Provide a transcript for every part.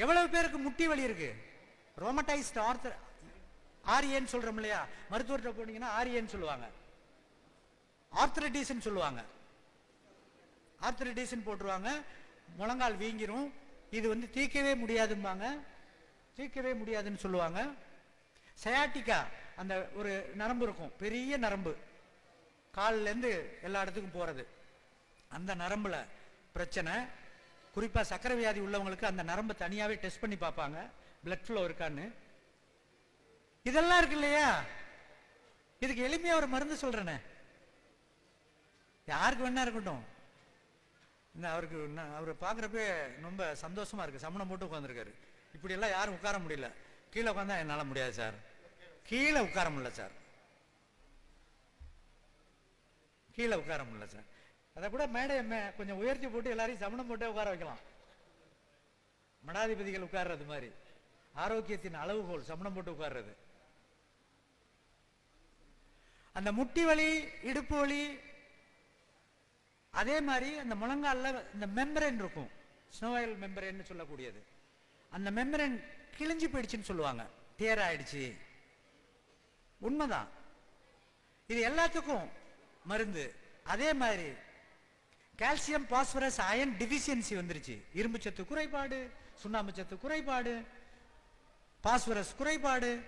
எவ்வளவு பேருக்கு முட்டி வலி இருக்கு? ரோமடைஸ்ட் ஆர்த்தர் ஆரியன்னு சொல்றோம் இல்லையா? மருத்துவர்கிட்ட போனீங்கன்னா ஆரியன்னு சொல்லுவாங்க. ஆர்த்தரைட்டிஸ்ன்னு சொல்லுவாங்க. ஆர்த்தரைட்டிஸ்ன்னு போட்டுருவாங்க. முழங்கால் வீங்கிரும். இது வந்து தீர்க்கவே முடியாதும்பாங்க. தீர்க்கவே முடியாதுன்னு சொல்லுவாங்க. சயாட்டிக்கா அந்த ஒரு நரம்பு இருக்கும். பெரிய நரம்பு. காலிலேருந்து எல்லா இடத்துக்கும் போகிறது அந்த நரம்பில் பிரச்சனை. குறிப்பாக சக்கரை வியாதி உள்ளவங்களுக்கு அந்த நரம்பை தனியாகவே டெஸ்ட் பண்ணி பார்ப்பாங்க. பிளட் ஃப்ளோ இருக்கான்னு. இதெல்லாம் இருக்கு இல்லையா? இதுக்கு எளிமையாக ஒரு மருந்து சொல்கிறேனே யாருக்கு வேணா இருக்கட்டும். இந்த அவருக்கு என்ன- அவரை பார்க்குறப்பே ரொம்ப சந்தோஷமாக இருக்குது சமணம் போட்டு உட்காந்துருக்காரு இப்படியெல்லாம் யாரும் உட்கார முடியல. கீழே உட்காந்தா என்னால் முடியாது சார். கீழே உட்கார முடியல சார். கீழே உட்கார முடியல சார். அதை கூட மேடையை மே கொஞ்சம் உயர்த்தி போட்டு எல்லாரையும் சமணம் போட்டே உட்கார வைக்கலாம். மடாதிபதிகள் உட்கார்றது மாதிரி. ஆரோக்கியத்தின் அளவுகோல் சமணம் போட்டு உட்கார்றது. அந்த முட்டி வலி இடுப்பு வலி அதே மாதிரி அந்த முழங்கால இந்த மெம்பரேன் இருக்கும். ஸ்னோவாயில் மெம்பரேன்னு சொல்லக்கூடியது. அந்த மெம்பரேன் கிழிஞ்சு போயிடுச்சுன்னு சொல்லுவாங்க. டியர் ஆயிடுச்சு. உண்மைதான். இது எல்லாத்துக்கும் மருந்து. அதே மாதிரி கால்சியம் பாஸ்பரஸ் அயன் டிஃபிஷியன்சி வந்துருச்சு. இரும்பு சத்து குறைபாடு சுண்ணாம்பு சத்து குறைபாடு பாஸ்பரஸ் குறைபாடு.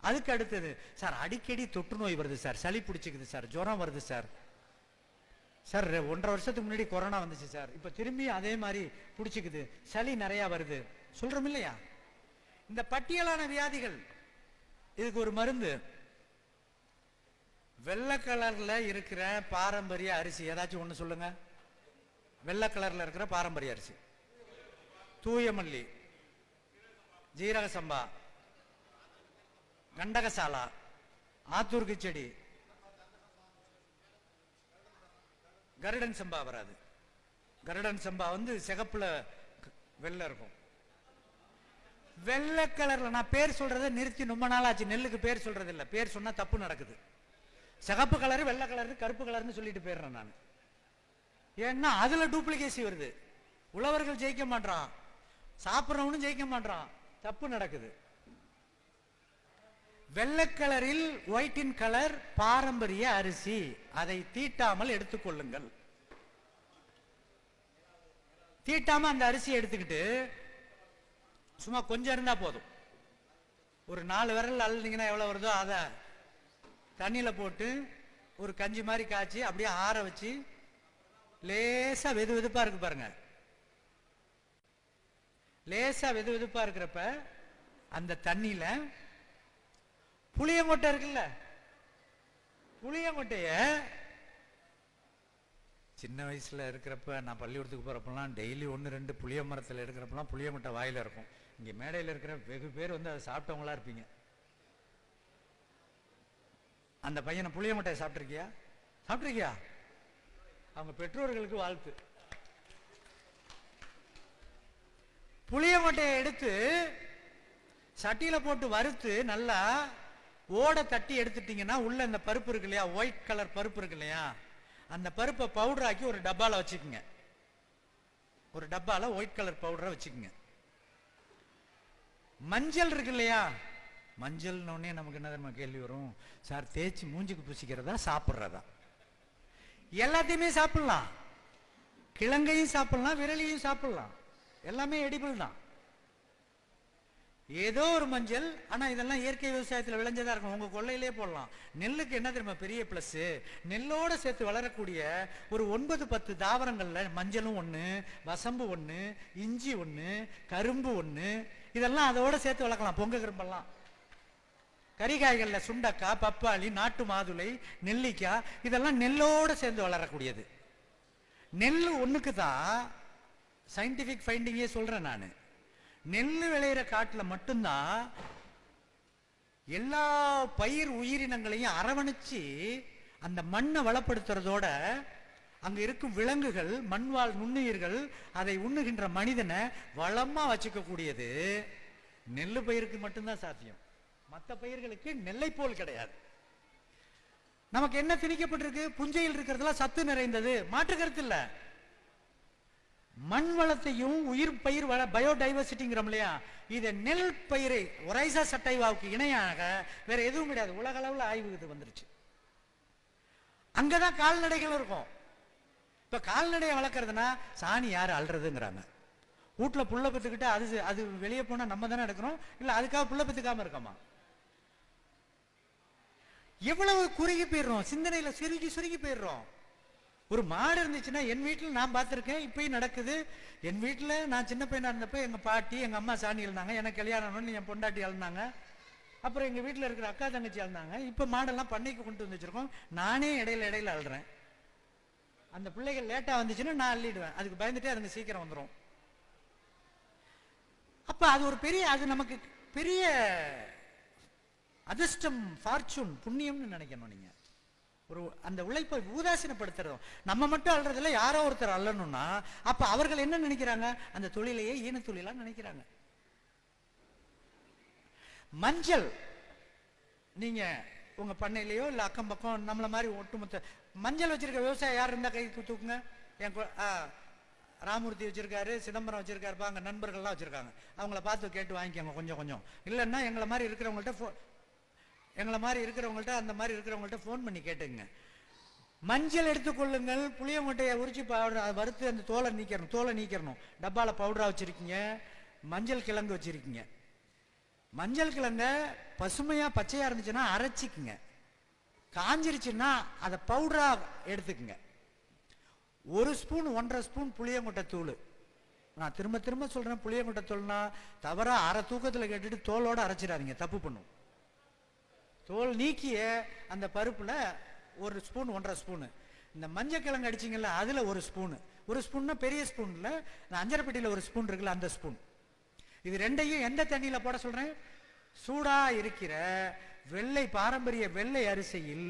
அதுக்கு அடுத்தது சார் அடிக்கடி தொற்று நோய் வருது சார். சளி பிடிச்சிக்குது சார். ஜுரம் வருது சார். சார் ரெ- ஒன்றரை வருஷத்துக்கு முன்னாடி கொரோனா வந்துச்சு சார். இப்போ திரும்பி அதே மாதிரி பிடிச்சிக்குது. சளி நிறையா வருது. சொல்கிறோம் இல்லையா? இந்த பட்டியலான வியாதிகள் இதுக்கு ஒரு மருந்து. வெள்ளை கலரில் இருக்கிற பாரம்பரிய அரிசி ஏதாச்சும் ஒன்று சொல்லுங்க. வெள்ளை கலரில் இருக்கிற பாரம்பரிய அரிசி. தூயமல்லி ஜீரக சம்பா கண்டகசாலா ஆத்தூர்க்கு செடி. கருடன் சம்பா வராது. கருடன் சம்பா வந்து சிகப்புல க- வெள்ளை இருக்கும். வெள்ளை கலர்ல நான் பேர் சொல்றதை நிறுத்தி ரொம்ப நாள் ஆச்சு நெல்லுக்கு பேர் சொல்றது இல்லை பேர் சொன்னா தப்பு நடக்குது. சிகப்பு கலரு வெள்ளை கலரு கருப்பு கலர்னு சொல்லிட்டு போயிடுறேன் நான். ஏன்னா அதுல டூப்ளிகேசி வருது. உழவர்கள் ஜெயிக்க மாட்டான் சாப்பிட்றவனும் ஜெயிக்க மாட்றான். தப்பு நடக்குது. வெள்ளை கலரில் ஒயிட்டின் கலர் பாரம்பரிய அரிசி. அதை தீட்டாமல் எடுத்துக்கொள்ளுங்கள் தீட்டாம அந்த அரிசியை எடுத்துக்கிட்டு சும்மா கொஞ்சம் இருந்தா போதும். ஒரு நாலு விரல் அழுந்தீங்கன்னா எவ்வளவு வருதோ அதை தண்ணியில் போட்டு ஒரு கஞ்சி மாதிரி காய்ச்சி அப்படியே ஆற வச்சு லேசாக வெது வெதுப்பாக இருக்கு பாருங்க. லேசாக வெது வெதுப்பாக இருக்கிறப்ப அந்த தண்ணியில புளியங்கொட்டை இருக்குல்ல? புளியங்கொட்டைய சின்ன வயசில் இருக்கிறப்ப நான் பள்ளிக்கூடத்துக்கு போகிறப்பெல்லாம் டெய்லி ஒன்று ரெண்டு புளிய மரத்தில் இருக்கிறப்பெல்லாம் புளியங்கொட்டை வாயில் இருக்கும். இங்கே மேடையில் இருக்கிற வெகு பேர் வந்து அதை சாப்பிட்டவங்களா இருப்பீங்க. அந்த பையனை புளிய மட்டையை சாப்பிட்ருக்கியா சாப்பிட்ருக்கியா அவங்க பெற்றோர்களுக்கு வாழ்த்து. புளியங்கொட்டையை எடுத்து சட்டியில் போட்டு வறுத்து நல்லா ஓடை தட்டி எடுத்துட்டிங்கன்னா உள்ள இந்த பருப்பு இருக்கு இல்லையா? ஒயிட் கலர் பருப்பு இருக்கு இல்லையா? அந்த பருப்பை பவுடராக்கி ஒரு டப்பாவில் வச்சுக்கோங்க. ஒரு டப்பாவில் ஒயிட் கலர் பவுடரை வச்சுக்கோங்க. மஞ்சள் இருக்கு இல்லையா? மஞ்சள்னோடனே நமக்கு என்ன தெரியுமா கேள்வி வரும்? சார் தேய்ச்சி மூஞ்சிக்கு பூசிக்கிறதா சாப்பிட்றதா? எல்லாத்தையுமே சாப்பிட்லாம். கிழங்கையும் சாப்பிட்லாம் விரலியும் சாப்பிட்லாம். எல்லாமே எடிபிள் தான். ஏதோ ஒரு மஞ்சள் ஆனால் இதெல்லாம் இயற்கை விவசாயத்தில் விளைஞ்சதாக இருக்கும். உங்கள் கொள்ளையிலே போடலாம். நெல்லுக்கு என்ன தெரியுமா பெரிய ப்ளஸ்ஸு நெல்லோட சேர்த்து வளரக்கூடிய ஒரு ஒன்பது பத்து தாவரங்களில் மஞ்சளும் ஒன்று வசம்பு ஒன்று இஞ்சி ஒன்று கரும்பு ஒன்று இதெல்லாம் அதோடு சேர்த்து வளர்க்கலாம். பொங்க கரும்பெல்லாம். கறிக்காய்களில் சுண்டக்காய் பப்பாளி நாட்டு மாதுளை நெல்லிக்காய் இதெல்லாம் நெல்லோடு சேர்ந்து வளரக்கூடியது. நெல் ஒன்றுக்கு தான் சயின்டிஃபிக் ஃபைண்டிங்கே சொல்கிறேன் நான். நெல் விளையிற காட்டில் மட்டும்தான் எல்லா பயிர் உயிரினங்களையும் அரவணைச்சு அந்த மண்ணை வளப்படுத்துறதோட அங்கே இருக்கும் விலங்குகள் மண்வாழ் நுண்ணுயிர்கள் அதை உண்ணுகின்ற மனிதனை வளமாக வச்சுக்கக்கூடியது. நெல் பயிருக்கு மட்டும்தான் சாத்தியம். மற்ற பயிர்களுக்கு நெல்லை போல் கிடையாது. நமக்கு என்ன திணிக்கப்பட்டிருக்கு? புஞ்சையில் இருக்கிறதுலாம் சத்து நிறைந்தது. மாற்று கருத்து இல்ல. மண் வளத்தையும் உயிர் பயிர் வள பயோடைவர்சிட்டிங்கிறோம் இல்லையா? இதை நெல் பயிரை ஒரைசா சட்டைவாவுக்கு இணையாக வேற எதுவும் கிடையாது. உலக அளவில் ஆய்வு இது வந்துருச்சு. அங்கதான் கால்நடைகள் இருக்கும். இப்ப கால்நடையை வளர்க்கறதுனா சாணி யார் அல்றதுங்கிறாங்க வீட்டில் புள்ள பெத்துக்கிட்டு அது அது வெளியே போனால் நம்ம தானே எடுக்கிறோம். இல்லை அதுக்காக புள்ள பெத்துக்காம இருக்கோமா? எவ்வளவு குறுகி போயிடுறோம். சிந்தனையில சுருகி சுருகி போயிடுறோம். ஒரு மாடு இருந்துச்சுன்னா என் வீட்டில் நான் பார்த்துருக்கேன். இப்பயும் நடக்குது. என் வீட்டில் நான் சின்ன பையனாக இருந்தப்போ எங்கள் பாட்டி எங்கள் அம்மா சாணி இருந்தாங்க எனக்கு கல்யாணம் பண்ணி என் பொண்டாட்டி இருந்தாங்க அப்புறம் எங்கள் வீட்டில் இருக்கிற அக்கா தங்கச்சி எழுந்தாங்க. இப்போ மாடெல்லாம் பண்ணைக்கு கொண்டு வந்துச்சிருக்கோம். நானே இடையில இடையில அழுறேன். அந்த பிள்ளைகள் லேட்டாக வந்துச்சுன்னா நான் அள்ளிடுவேன். அதுக்கு பயந்துட்டே அதுங்க சீக்கிரம் வந்துடும் அப்போ அது ஒரு பெரிய அது நமக்கு பெரிய அதிர்ஷ்டம் ஃபார்ச்சூன் புண்ணியம்னு நினைக்கணும் நீங்கள் ஒரு அந்த உழைப்பை ஊதாசீனப்படுத்துறதும். நம்ம மட்டும் அல்றதில்ல யாரோ ஒருத்தர் அல்லணும்னா அப்போ அவர்கள் என்ன நினைக்கிறாங்க? அந்த தொழிலையே ஈன தொழிலாக நினைக்கிறாங்க. மஞ்சள் நீங்கள் உங்கள் பண்ணையிலையோ இல்லை அக்கம் பக்கம் நம்மளை மாதிரி ஒட்டுமொத்த மஞ்சள் வச்சுருக்க விவசாயம் யார் இருந்தால் கை தூக்குங்க? என் கு- ஆ, ராமூர்த்தி வச்சுருக்காரு சிதம்பரம் வச்சுருக்காருப்பா அங்கே நண்பர்கள்லாம் வச்சுருக்காங்க. அவங்கள பார்த்து கேட்டு வாங்கிக்கோங்க கொஞ்சம் கொஞ்சம். இல்லைன்னா எங்களை மாதிரி இருக்கிறவங்கள்ட்ட ஃபோ எங்களை மாதிரி இருக்கிறவங்கள்ட்ட அந்த மாதிரி இருக்கிறவங்கள்ட்ட ஃபோன் பண்ணி கேட்டுங்க மஞ்சள் எடுத்துக்கொள்ளுங்கள் புளியங்கொட்டையை உரிச்சு பவுடர் அதை வறுத்து அந்த தோலை நீக்கிறணும் தோலை நீக்கிறணும் டப்பாவில் பவுடராக வச்சுருக்கீங்க மஞ்சள் கிழங்கு வச்சுருக்கீங்க. மஞ்சள் கிழங்க பசுமையாக பச்சையாக இருந்துச்சுன்னா அரைச்சிக்குங்க. காஞ்சிருச்சுன்னா அதை பவுடராக எடுத்துக்குங்க. ஒரு ஸ்பூன் ஒன்றரை ஸ்பூன் புளியங்கொட்டை தூள். நான் திரும்ப திரும்ப சொல்கிறேன் புளியங்கொட்டை தூள்னா தவறாக அரை தூக்கத்தில் கேட்டுட்டு தோலோடு அரைச்சிடாதீங்க தப்பு பண்ணும். தோல் நீக்கிய அந்த பருப்பில் ஒரு ஸ்பூன் ஒன்றரை ஸ்பூனு. இந்த மஞ்சள் கிழங்கு அடிச்சிங்கல்ல அதில் ஒரு ஸ்பூனு. ஒரு ஸ்பூன்னா பெரிய ஸ்பூனில் இந்த அஞ்சரைப்பட்டியில ஒரு ஸ்பூன் இருக்குல்ல அந்த ஸ்பூன். இது ரெண்டையும் எந்த தண்ணியில் போட சொல்கிறேன் சூடாக இருக்கிற வெள்ளை பாரம்பரிய வெள்ளை அரிசியில்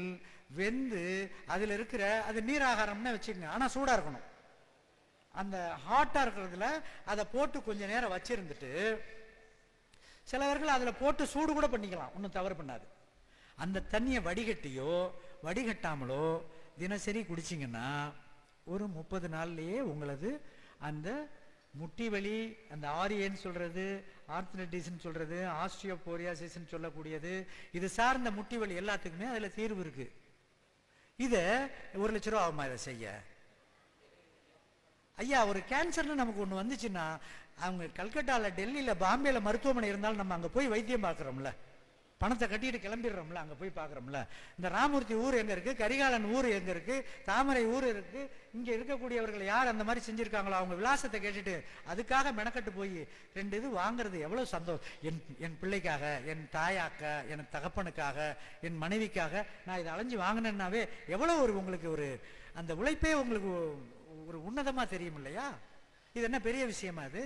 வெந்து அதில் இருக்கிற அது நீராகாரம்னு வச்சுக்கோங்க. ஆனால் சூடாக இருக்கணும். அந்த ஹாட்டாக இருக்கிறதுல அதை போட்டு கொஞ்ச நேரம் வச்சிருந்துட்டு சிலவர்கள் அதில் போட்டு சூடு கூட பண்ணிக்கலாம். ஒன்றும் தவறு பண்ணாது. அந்த தண்ணியை வடிகட்டியோ வடிகட்டாமலோ தினசரி குடிச்சிங்கன்னா ஒரு முப்பது நாள்லேயே உங்களது அந்த முட்டி வலி அந்த ஆரியன்னு சொல்கிறது ஆர்த்தனடிஸ்ன்னு சொல்கிறது ஆஸ்ட்ரியோபோரியாசிஸ்ன்னு சொல்லக்கூடியது இது சார்ந்த முட்டி வலி எல்லாத்துக்குமே அதில் தீர்வு இருக்குது இதை ஒரு லட்ச ரூபா ஆகுமா இதை செய்ய? ஐயா ஒரு கேன்சர்னு நமக்கு ஒன்று வந்துச்சுன்னா அவங்க கல்கட்டாவில் டெல்லியில் பாம்பேல மருத்துவமனை இருந்தாலும் நம்ம அங்கே போய் வைத்தியம் பார்க்குறோம்ல. பணத்தை கட்டிட்டு கிளம்பிடுறோம்ல அங்கே போய் பார்க்குறோம்ல. இந்த ராமூர்த்தி ஊர் எங்கே இருக்குது கரிகாலன் ஊர் எங்கே இருக்குது தாமரை ஊர் இருக்குது இங்கே இருக்கக்கூடியவர்கள் யார் அந்த மாதிரி செஞ்சுருக்காங்களோ அவங்க விலாசத்தை கேட்டுட்டு அதுக்காக மெனக்கட்டு போய் ரெண்டு இது வாங்குறது எவ்வளோ சந்தோஷம். என் என் பிள்ளைக்காக என் தாயாக்க என் தகப்பனுக்காக என் மனைவிக்காக நான் இதை அலைஞ்சு வாங்கினேன்னாவே எவ்வளோ ஒரு உங்களுக்கு ஒரு அந்த உழைப்பே உங்களுக்கு ஒரு உன்னதமாக தெரியும் இல்லையா? இது என்ன பெரிய விஷயமா அது?